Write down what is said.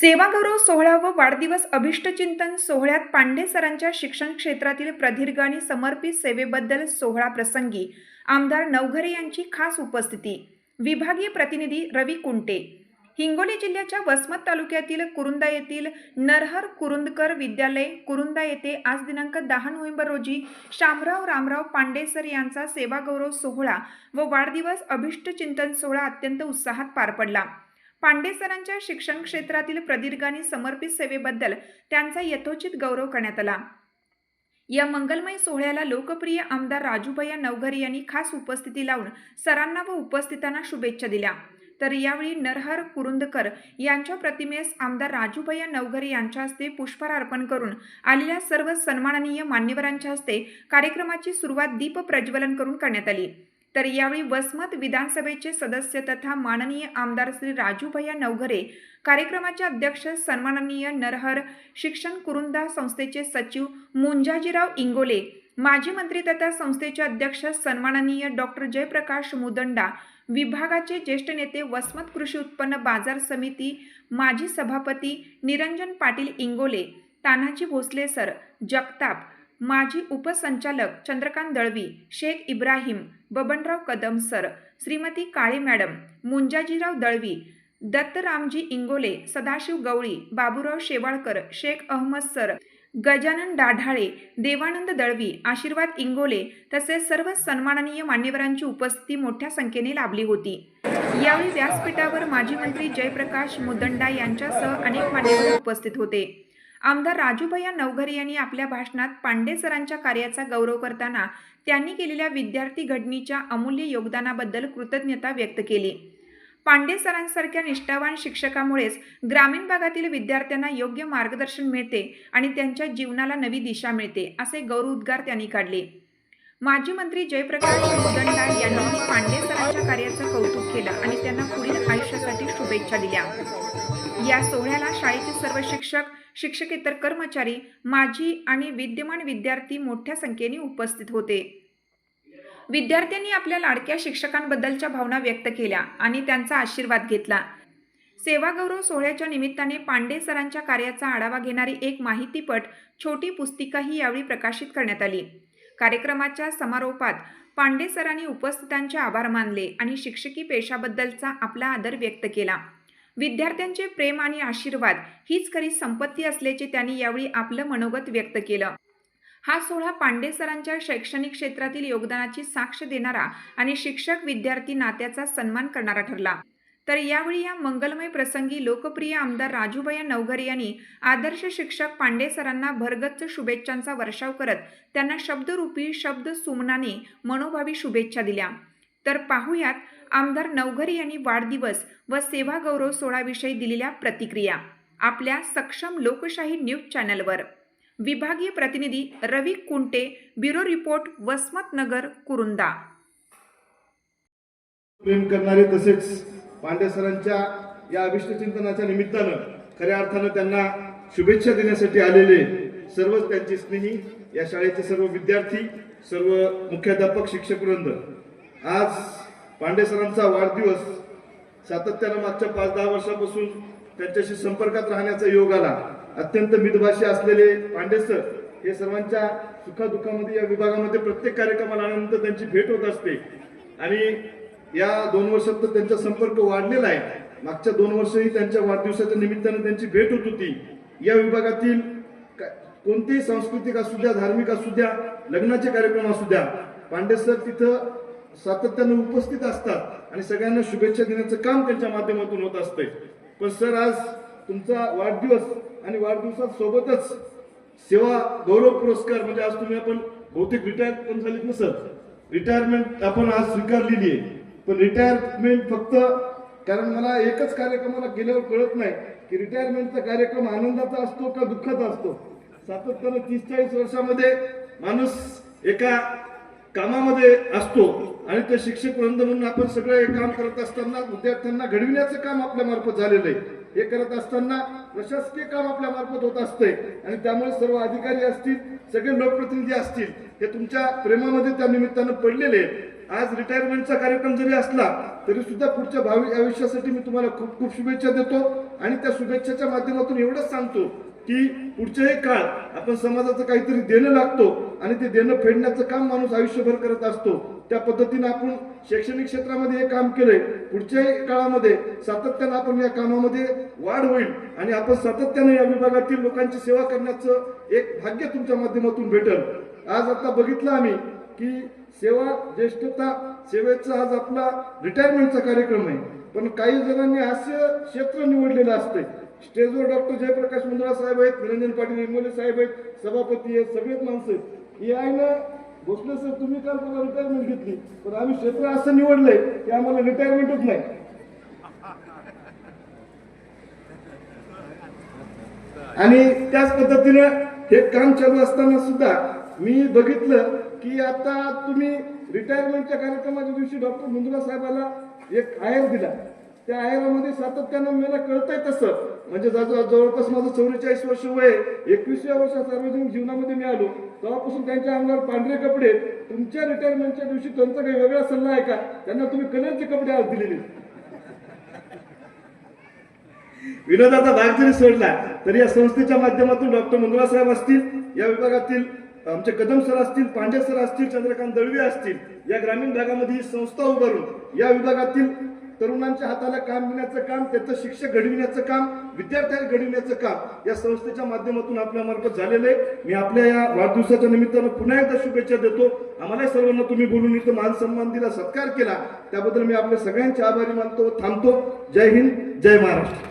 सेवागौरव सोहळा व वाढदिवस अभिष्टचिंतन सोहळ्यात पांडे सरांच्या शिक्षण क्षेत्रातील प्रदीर्घ आणि समर्पित सेवेबद्दल सोहळा प्रसंगी आमदार नवघरे यांची खास उपस्थिती. विभागीय प्रतिनिधी रवी कुंटे. हिंगोली जिल्ह्याच्या वसमत तालुक्यातील कुरुंदा येथील नरहर कुरुंदकर विद्यालय कुरुंदा येथे आज दिनांक दहा नोव्हेंबर रोजी शामराव रामराव पांडेसर यांचा सेवागौरव सोहळा व वाढदिवस अभिष्टचिंतन सोहळा अत्यंत उत्साहात पार पडला. पांडे सरांच्या शिक्षण क्षेत्रातील प्रदीर्घ आणि समर्पित सेवेबद्दल त्यांचा यथोचित गौरव करण्यात आला. या मंगलमय सोहळ्याला लोकप्रिय आमदार राजूभैया नवघरे यांनी खास उपस्थिती लावून सरांना व उपस्थितांना शुभेच्छा दिल्या. तर यावेळी नरहर कुरुंदकर यांच्या प्रतिमेस आमदार राजूभैया नवघरे यांच्या हस्ते पुष्पहार अर्पण करून आलेल्या सर्व सन्माननीय मान्यवरांच्या हस्ते कार्यक्रमाची सुरुवात दीप प्रज्वलन करून करण्यात आली. तर यावेळी वसमत विधानसभेचे सदस्य तथा माननीय आमदार श्री राजूभैया नवघरे कार्यक्रमाचे अध्यक्ष सन्माननीय नरहर शिक्षण कुरुंदा संस्थेचे सचिव मुंजाजीराव इंगोले माजी मंत्री तथा संस्थेचे अध्यक्ष सन्माननीय डॉक्टर जयप्रकाश मुदंडा विभागाचे ज्येष्ठ नेते वसमत कृषी उत्पन्न बाजार समिती माजी सभापती निरंजन पाटील इंगोले तानाजी भोसले सर जगताप माजी उपसंचालक Chandrakant Dalvi Shaikh Ibrahim Babanrao Kadam sir Shrimati Kale madam Munjajirao Dalvi Dattaramji Ingole Sadashiv Gawali Baburao Shewalkar Shaikh Ahmad sir Gajanan Dadhale Devanand Dalvi Ashirwad Ingole तसेच सर्व सन्माननीय मान्यवरांची उपस्थिती मोठ्या संख्येने लाभली होती. यावेळी व्यासपीठावर माजी मंत्री जयप्रकाश मुदंडा यांच्यासह अनेक मान्यवर उपस्थित होते. आमदार राजूभैया नवघरे यांनी आपल्या भाषणात पांडे सरांच्या कार्याचा गौरव करताना त्यांनी केलेल्या विद्यार्थी घडणीच्या अमूल्य योगदानाबद्दल कृतज्ञता व्यक्त केली. पांडे सरांसारख्या निष्ठावान शिक्षकामुळेच ग्रामीण भागातील विद्यार्थ्यांना योग्य मार्गदर्शन मिळते आणि त्यांच्या जीवनाला नवी दिशा मिळते असे गौरवोद्गार त्यांनी काढले. माजी मंत्री जयप्रकाश मुदंडा यांनी पांडे सरांच्या कार्याचं कौतुक केलं आणि त्यांना पुढील आयुष्यासाठी शुभेच्छा दिल्या. या सोहळ्याला शाळेचे सर्व शिक्षक शिक्षकेतर कर्मचारी माजी आणि विद्यमान विद्यार्थी मोठ्या संख्येने उपस्थित होते. विद्यार्थ्यांनी आपल्या लाडक्या शिक्षकांबद्दलच्या भावना व्यक्त केल्या आणि त्यांचा आशीर्वाद घेतला. सेवागौरव सोहळ्याच्या निमित्ताने पांडे सरांच्या कार्याचा आढावा घेणारी एक माहितीपट छोटी पुस्तिकाही यावेळी प्रकाशित करण्यात आली. कार्यक्रमाच्या समारोपात पांडे सरांनी उपस्थितांचे आभार मानले आणि शिक्षकी पेशाबद्दलचा आपला आदर व्यक्त केला. विद्यार्थ्यांचे प्रेम आणि आशीर्वाद हीच खरी संपत्ती असल्याचे त्यांनी यावेळी आपलं मनोगत व्यक्त केलं. हा सोहळा पांडे सरांच्या शैक्षणिक क्षेत्रातील योगदानाची साक्ष देणारा आणि शिक्षक विद्यार्थी नात्याचा सन्मान करणारा ठरला. तर यावेळी या मंगलमय प्रसंगी लोकप्रिय आमदार राजूभैया नवघरे यांनी आदर्श शिक्षक पांडे सरांना भरगच्च शुभेच्छांचा वर्षाव करत त्यांना शब्दरूपी शब्द सुमनाने मनोभावी शुभेच्छा दिल्या. तर पाहुयात आमदार नवघरे यांनी वाढदिवस व सेवा गौरव सोहळाविषयी दिलेल्या प्रतिक्रिया आपल्या सक्षम लोकशाही न्यूज चॅनलवर. विभागीय प्रतिनिधी रवी कुंटे ब्युरो रिपोर्ट वसमत नगर कुरुंदा. प्रेम करणारे तसेच पांडेसरांच्या सरांच्या या अभिष्टचिंतनाच्या निमित्तानं खऱ्या अर्थानं त्यांना शुभेच्छा देण्यासाठी आलेले सर्वच त्यांचे स्नेही या शाळेचे सर्व विद्यार्थी सर्व मुख्याध्यापक शिक्षक वृंद आज पांडेसरांचा वाढदिवस सातत्यानं मागच्या पाच दहा वर्षापासून त्यांच्याशी संपर्कात राहण्याचा योग आला. अत्यंत मितभाषी असलेले पांडेसर हे सर्वांच्या सुखादुःखामध्ये या विभागामध्ये प्रत्येक कार्यक्रमाला आल्यानंतर त्यांची भेट होत असते. आणि या दोन वर्षात तर त्यांचा संपर्क वाढलेला आहे. मागच्या दोन वर्षही त्यांच्या वाढदिवसाच्या निमित्तानं त्यांची भेट होत होती. या विभागातील का- कोणतेही सांस्कृतिक असू द्या धार्मिक असू द्या लग्नाचे कार्यक्रम असू द्या पांडेसर तिथं सातत्यानं उपस्थित असतात आणि सगळ्यांना शुभेच्छा देण्याचं काम त्यांच्या माध्यमातून होत असतंय. पण सर आज तुमचा वाढदिवस आणि वाढदिवसात सोबतच सेवा गौरव पुरस्कार म्हणजे आज तुम्ही आपण बहुतेक रिटायर पण झालीत ना सर? रिटायरमेंट आपण आज स्वीकारलेली आहे. पण रिटायरमेंट फक्त कारण मला एकच कार्यक्रमाला गेल्यावर कळत नाही की रिटायरमेंटचा कार्यक्रम आनंदाचा असतो का दुःखाचा असतो? सातत्यानं तीस चाळीस वर्षामध्ये माणूस एका कामामध्ये असतो. आणि ते शिक्षक वृंद म्हणून आपण सगळं हे काम करत असताना विद्यार्थ्यांना घडविण्याचं काम आपल्या मार्फत झालेलं आहे. हे करत असताना प्रशासकीय काम आपल्या मार्फत होत असतंय. आणि त्यामुळे सर्व अधिकारी असतील सगळे लोकप्रतिनिधी असतील हे तुमच्या प्रेमामध्ये त्या निमित्तानं पडलेले आज रिटायरमेंटचा कार्यक्रम जरी असला तरी सुद्धा पुढच्या भावी आयुष्यासाठी मी तुम्हाला खूप खूप शुभेच्छा देतो. आणि त्या शुभेच्छाच्या माध्यमातून एवढंच सांगतो की पुढच्याही काळ आपण समाजाचं काहीतरी देणं लागतो. आणि ते देणं फेडण्याचं काम माणूस आयुष्यभर करत असतो. त्या पद्धतीनं आपण शैक्षणिक क्षेत्रामध्ये हे काम केलंय. पुढच्याही काळामध्ये सातत्यानं आपण या कामामध्ये वाढ होईल आणि आपण सातत्यानं या विभागातील लोकांची सेवा करण्याचं एक भाग्य तुमच्या माध्यमातून भेटेल. आज आता बघितलं आम्ही की सेवा ज्येष्ठता सेवेचा आज आपला रिटायरमेंटचा कार्यक्रम आहे. पण काही जणांनी हास्य क्षेत्र निवडलेलं असते स्टेजवर डॉक्टर जयप्रकाश मुंद्रा साहेब आहेत निरंजन पाटील इंगोले साहेब आहेत सभापती आहेत सगळेच माणसं आहेत. ही आहे ना भोसले सर तुम्ही काल मला रिटायरमेंट घेतली पण आम्ही क्षेत्र असं निवडलंय की आम्हाला रिटायरमेंटच नाही. आणि त्याच पद्धतीने हे काम चालू असताना सुद्धा मी बघितलं की आता तुम्ही रिटायरमेंटच्या कार्यक्रमाच्या दिवशी डॉक्टर मुंद्रा साहेबाला एक आयर दिला. त्या आयरामध्ये सातत्यानं मला कळतंय तसं. म्हणजे जवळपास माझं चौवेचाळीस वर्ष वय एकवीसव्या वर्षात सार्वजनिक जीवनामध्ये मी आलो. तेव्हापासून त्यांच्या अंगावर पांढरे कपडे तुमच्या रिटायरमेंटच्या दिवशी त्यांचा काही वेगळा सल्ला आहे का? त्यांना तुम्ही कलरचे कपडे आज दिलेले विनोदाचा भाग जरी सोडला तरी या संस्थेच्या माध्यमातून डॉक्टर मंगला साहेब असतील या विभागातील आमचे कदम सर असतील पांडे सर असतील चंद्रकांत दळवी असतील या ग्रामीण भागामध्ये ही संस्था उभारून या विभागातील तरुणांच्या हाताला काम देण्याचं काम त्याचं शिक्षक घडविण्याचं काम विद्यार्थ्यांना घडविण्याचं काम या संस्थेच्या माध्यमातून आपल्या मार्फत झालेलं आहे. मी आपल्या या वाढदिवसाच्या निमित्तानं पुन्हा एकदा शुभेच्छा देतो. आम्हाला सर्वांना तुम्ही बोलून इथं मान सन्मान दिला सत्कार केला. त्याबद्दल मी आपल्या सगळ्यांचे आभारी मानतो थांबतो. जय हिंद जय महाराष्ट्र.